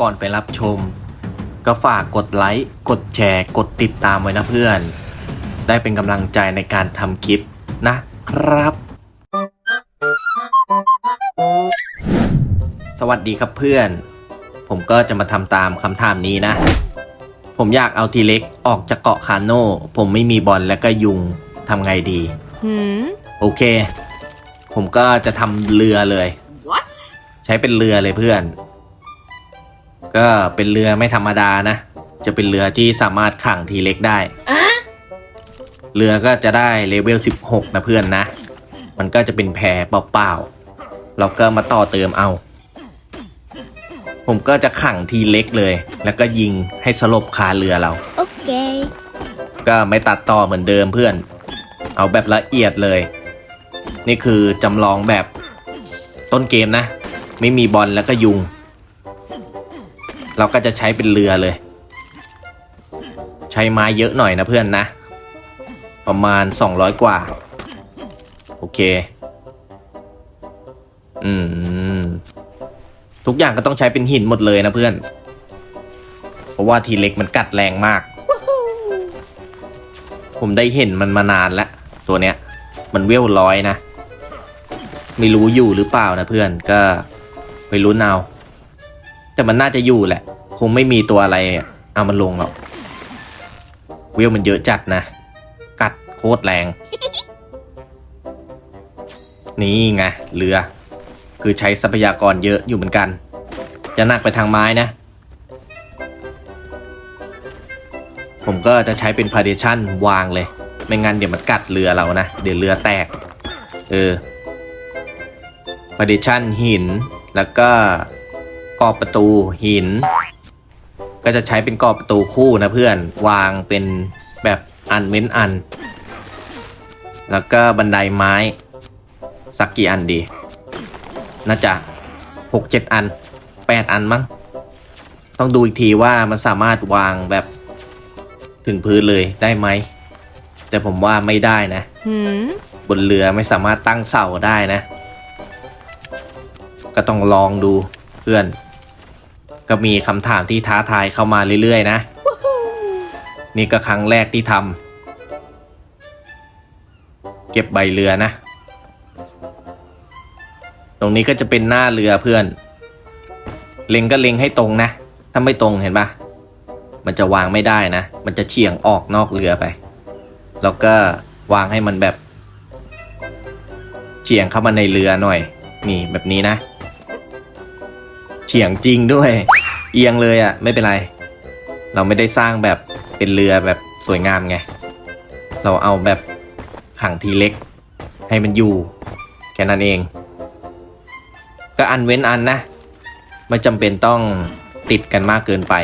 ก่อนไปรับชม ก็ฝากกดไลค์ กดแชร์ กดติดตามไว้นะเพื่อน ได้เป็นกำลังใจในการทำคลิปนะครับ สวัสดีครับเพื่อน ผมก็จะมาทำตามคำถามนี้นะ ผมอยากเอาทีเล็กออกจากเกาะคาโน่ ผมไม่มีบอลและก็ยุงทำไงดี Hmm? โอเค ผมก็จะทำเรือเลย What? ใช้เป็นเรือเลยเพื่อน ก็เป็นเรือไม่ธรรมดานะ จะเป็นเรือที่สามารถขังทีเล็กได้ เรือก็จะได้เลเวล 16 นะเพื่อนนะ มันก็จะเป็นแพเปล่าๆเราก็มาต่อเติมเอา ผมก็จะขังทีเล็กเลย แล้วก็ยิงให้สลบคาเรือเรา Okay. ก็ไม่ตัดต่อเหมือนเดิมเพื่อน เอาแบบละเอียดเลย นี่คือจำลองแบบต้นเกมนะ ไม่มีบอลแล้วก็ยุง เราก็จะใช้เป็นเรือเลย ใช้ไม้เยอะหน่อยนะเพื่อนนะ ประมาณ 200 กว่า โอเค อืม ทุกอย่างก็ต้องใช้เป็นหินหมดเลยนะเพื่อน เพราะว่าทีเล็กมันกัดแรงมาก ผมได้เห็นมันมานานแล้ว ตัวเนี้ย มันเวลร้อยนะ ไม่รู้อยู่หรือเปล่านะเพื่อนก็ไม่รู้เอา แต่มันน่าจะอยู่แหละ คงไม่มีตัวอะไรเอามันลงหรอกเวลมันเยอะจัดนะ กัดโคตรแรง นี่ไงเรือ คือใช้ทรัพยากรเยอะอยู่เหมือนกัน จะหนักไปทางไม้นะ ผมก็จะใช้เป็นพา r เดชันวางเลย ไม่งั้นเดี๋ยวมันกัดเรือเรานะ เดี๋ยวเรือแตก เออพา r เดชันหินแล้วก็ กรอบประตูหิน ก็จะใช้เป็นกรอบประตูคู่นะเพื่อนวางเป็นแบบอันเว้นอัน แล้วก็บันไดไม้ สักกี่อันดี น่าจะหกเจ็ดอันแปดอันมั้งต้องดูอีกทีว่ามันสามารถวางแบบถึงพื้นเลยได้ไหม แต่ผมว่าไม่ได้นะ Hmm? บนเรือไม่สามารถตั้งเสาได้นะ ก็ต้องลองดูเพื่อน ก็มีคำถามที่ท้าทายเข้ามาเรื่อยๆนะ นี่ก็ครั้งแรกที่ทำเก็บใบเรือนะ ตรงนี้ก็จะเป็นหน้าเรือเพื่อน เล็งก็เล็งให้ตรงนะ ถ้าไม่ตรงเห็นปะมันจะวางไม่ได้นะ มันจะเฉียงออกนอกเรือไป แล้วก็วางให้มันแบบเฉียงเข้ามาในเรือหน่อย นี่แบบนี้นะ เฉียงจริงด้วย เอียงเลยอะ่ะ ไม่เป็นไร เราไม่ได้สร้างแบบเป็นเรือแบบสวยงามไง เราเอาแบบขังทีเล็ก ให้มันอยู่ แค่นั้นเอง ก็อันเว้นอันนะ ไม่จำเป็นต้องติดกันมากเกินไป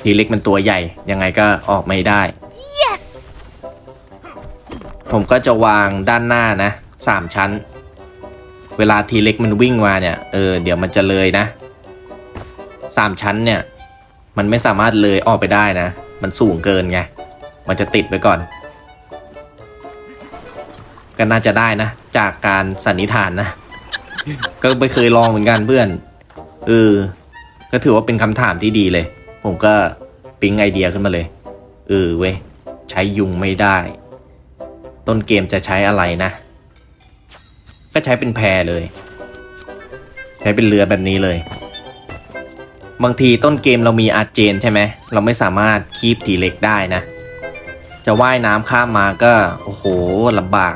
ทีเล็กมันตัวใหญ่ ยังไงก็ออกไม่ได้ Yes. ผมก็จะวางด้านหน้านะสามชั้น เวลาทีเล็กมันวิ่งมาเนี่ย เออ เดี๋ยวมันจะเลยนะ สามชั้นเนี่ย มันไม่สามารถเลยออกไปได้นะ มันสูงเกินไง มันจะติดไว้ก่อน ก็น่าจะได้นะ จากการสันนิษฐานนะ ก็ไม่เคยลองเหมือนกันเพื่อน เออ ก็ถือว่าเป็นคำถามที่ดีเลย ผมก็ปิ๊งไอเดียขึ้นมาเลย เออเว้ย ใช้ยุงไม่ได้ ต้นเกมจะใช้อะไรนะ ก็ใช้เป็นแพเลย ใช้เป็นเรือแบบนี้เลย บางทีต้นเกมเรามีอาร์เจนใช่ไหม เราไม่สามารถคีบทีเล็กได้นะ จะว่ายน้ำข้ามมาก็ โอ้โหลำบาก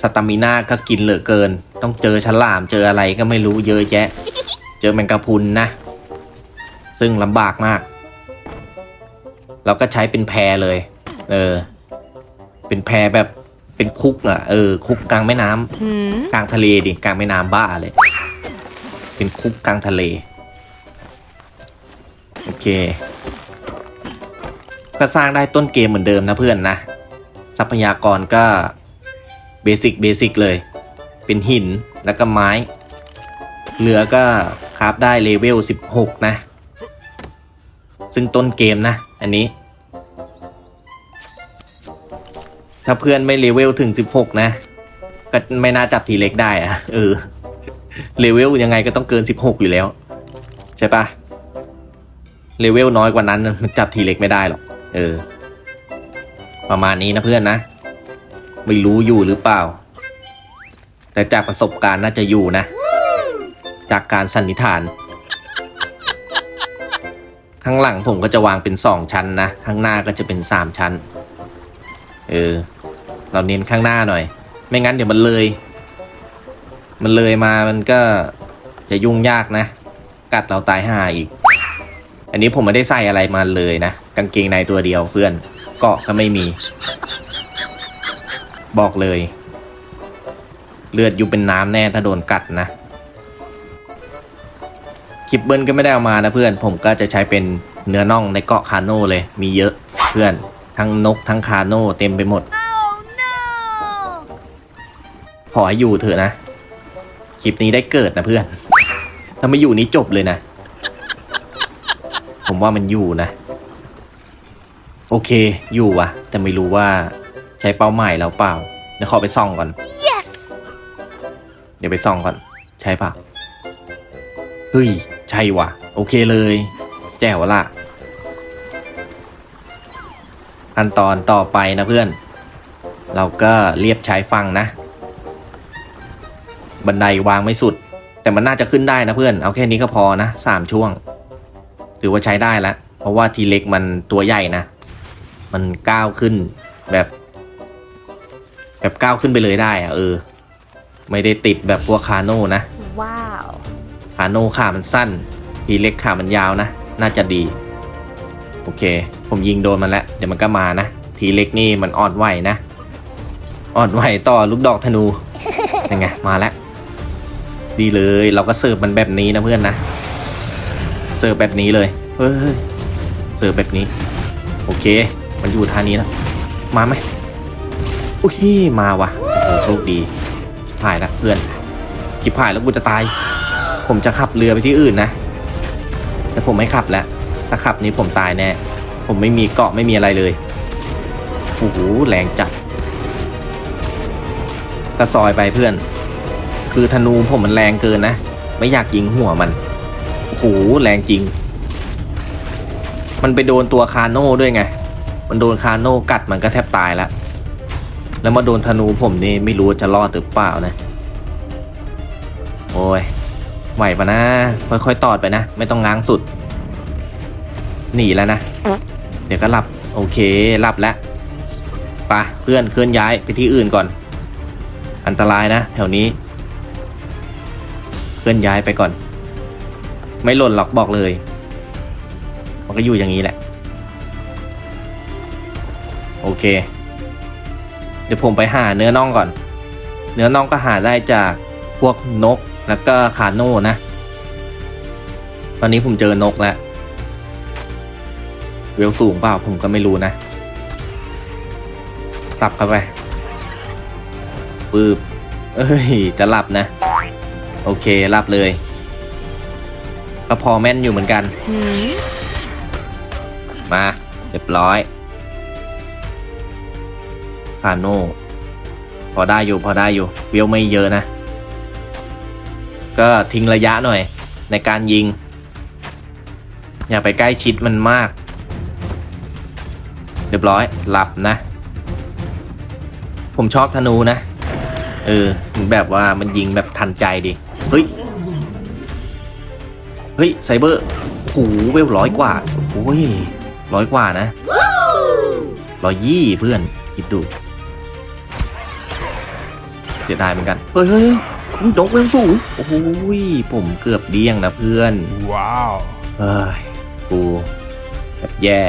สตามิน่าก็กินเหลือเกิน ต้องเจอฉลามเจออะไรก็ไม่รู้เยอะแยะ เจอแมงกะพรุนนะ ซึ่งลำบากมาก เราก็ใช้เป็นแพเลย เออ เป็นแพแบบเป็นคุกอะ เออ คุกกลางแม่น้ำ Hmm? กลางทะเลดิ กลางแม่น้ำบ้าเลย เป็นคุกกลางทะเลโอ เค ก็สร้างได้ต้นเกมเหมือนเดิมนะเพื่อนนะ ทรัพยากรก็เบสิกเบสิกเลย เป็นหินแล้วก็ไม้ เหลือก็คราฟได้เลเวล 16 นะ ซึ่งต้นเกมนะ อันนี้ ถ้าเพื่อนไม่เลเวลถึง 16 นะ ก็ไม่น่าจับทีเล็กได้อะเออเลเวลยังไงก็ต้องเกิน 16 อยู่แล้ว ใช่ปะ เลเวลน้อยกว่านั้นจับทีเล็กไม่ได้หรอก เออ ประมาณนี้นะเพื่อนนะ ไม่รู้อยู่หรือเปล่า แต่จากประสบการณ์น่าจะอยู่นะ จากการสันนิษฐาน ข้างหลังผมก็จะวางเป็นสองชั้นนะ ข้างหน้าก็จะเป็นสามชั้น เออ เราเน้นข้างหน้าหน่อย ไม่งั้นเดี๋ยวมันเลย มันเลยมามันก็จะยุ่งยากนะ กัดเราตายห่าอีก อันนี้ผมไม่ได้ใส่อะไรมาเลยนะ กางเกงในตัวเดียวเพื่อนเกาะก็ไม่มี บอกเลย เลือดยุบเป็นน้ำแน่ถ้าโดนกัดนะคลิปเบิลก็ไม่ได้เอามานะเพื่อน ผมก็จะใช้เป็นเนื้อน่องในเกาะคาโน่เลย มีเยอะเพื่อน ทั้งนกทั้งคาโน่เต็มไปหมดขอให้อยู่เถอะนะ คลิปนี้ได้เกิดนะเพื่อน ถ้าไม่อยู่นี้จบเลยนะ ผมว่ามันอยู่นะ โอเคอยู่ว่ะแต่ไม่รู้ว่าใช้เป้าหมายแล้วเปล่าเดี๋ยวขอไปส่องก่อน Yes! เดี๋ยวไปส่องก่อน ใช่ปะเฮ้ย ใช่ว่ะโอเคเลย แจ๋วละขั้นตอนต่อไปนะเพื่อน เราก็เรียบใช้ฟังนะ บันไดวางไม่สุด แต่มันน่าจะขึ้นได้นะเพื่อน เอาแค่นี้ก็พอนะสามช่วง ถือว่าใช้ได้แล้ว เพราะว่าทีเล็กมันตัวใหญ่นะ มันก้าวขึ้นแบบ แบบก้าวขึ้นไปเลยได้อะเออ ไม่ได้ติดแบบพวกคาโน่นะ Wow. คาโน่ขามันสั้น ทีเล็กขามันยาวนะ น่าจะดี โอเค ผมยิงโดนมันแล้ว เดี๋ยวมันก็มานะ ทีเล็กนี่มันอ่อนไหวนะ อ่อนไหวต่อลูกดอกธนูยังไงมาแล้ว ดีเลย เราก็เสิร์ฟมันแบบนี้นะเพื่อนนะ เสิร์ฟแบบนี้เลยเฮ้ยเสิร์ฟแบบนี้ โอเค มันอยู่ท่านี้นะ มาไหมโอุ้ยมาว่ะโอ้โหโชคดีชิบหายแล้วเพื่อนชิบหายแล้วกูจะตาย ผมจะขับเรือไปที่อื่นนะ แต่ผมไม่ขับแล้ว ถ้าขับนี้ผมตายแน่ ผมไม่มีเกาะไม่มีอะไรเลยโอ้โหแรงจัดก็ซอยไปเพื่อน คือธนูผมมันแรงเกินนะ ไม่อยากยิงหัวมัน โอ้โหแรงจริง มันไปโดนตัวคาโน่ด้วยไง มันโดนคาโน่กัดมันก็แทบตายแล้ว แล้วมาโดนธนูผมนี่ไม่รู้จะรอดหรือเปล่านะ โอ้ยไหวปะนะ ค่อยๆตอดไปนะ ไม่ต้องง้างสุด หนีแล้วนะ เดี๋ยวก็หลับ โอเคหลับแล้วไปะเพื่อนเคลื่อนย้ายไปที่อื่นก่อน อันตรายนะ แถวนี้ เคลื่อนย้ายไปก่อน ไม่หล่นหรอกบอกเลย มันก็อยู่อย่างนี้แหละ โอเค เดี๋ยวผมไปหาเนื้อน่องก่อน เนื้อน่องก็หาได้จากพวกนกแล้วก็คาโน่นะ ตอนนี้ผมเจอนกแล้ว เวลสูงเปล่าผมก็ไม่รู้นะ สับเข้าไปปืบเอ้ย จะหลับนะ โอเคหลับเลย ก็พอแม่นอยู่เหมือนกัน Hmm? มาเรียบร้อยคาโน่พอได้อยู่พอได้อยู่เวลไม่เยอะนะ ก็ทิ้งระยะหน่อย ในการยิง อย่าไปใกล้ชิดมันมาก เรียบร้อยหลับนะ ผมชอบธนูนะ เออแบบว่ามันยิงแบบทันใจดิเฮ้ยเฮ้ยไซเบอร์โอ้โหเวลร้อยกว่าโอ้ยร้อยกว่านะร้อยยี่เพื่อนคิดดูเสียดายเหมือนกันเฮ้ยเฮ้ยเฮ้ยนกเวลสูงโอ้โหยผมเกือบเดี้ยงนะเพื่อน Wow. เฮ้ยกูแบบแย่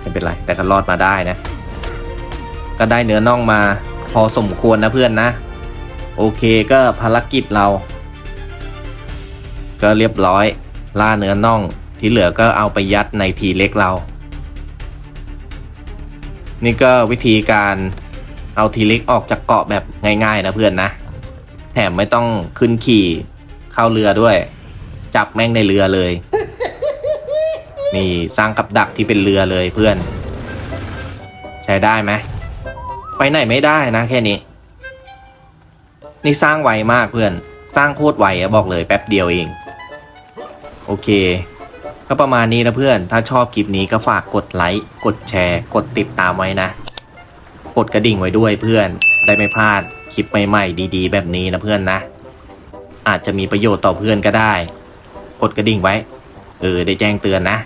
ไม่เป็นไร แต่ก็รอดมาได้นะ ก็ได้เนื้อน่องมาพอสมควรนะเพื่อนนะ โอเคก็ภารกิจเรา ก็เรียบร้อย ล่าเนื้อน่อง ที่เหลือก็เอาไปยัดในทีเล็กเรา นี่ก็วิธีการเอาทีเล็กออกจากเกาะแบบง่าย ๆ นะเพื่อนนะ แถมไม่ต้องขึ้นขี่เข้าเรือด้วย จับแม่งในเรือเลย นี่สร้างกับดักที่เป็นเรือเลยเพื่อน ใช้ได้ไหมไปไหนไม่ได้นะแค่นี้ นี่สร้างไวมากเพื่อน สร้างโคตรไวอะบอกเลยแป๊บเดียวเอง โอเค ก็ประมาณนี้นะเพื่อน ถ้าชอบคลิปนี้ก็ฝากกดไลค์ กดแชร์ กดติดตามไว้นะ กดกระดิ่งไว้ด้วยเพื่อน ได้ไม่พลาดคลิปใหม่ๆ ดีๆ แบบนี้นะเพื่อนนะ อาจจะมีประโยชน์ต่อเพื่อนก็ได้ กดกระดิ่งไว้ เออ ได้แจ้งเตือนนะ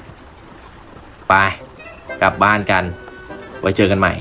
ไป กลับบ้านกัน ไว้เจอกันใหม่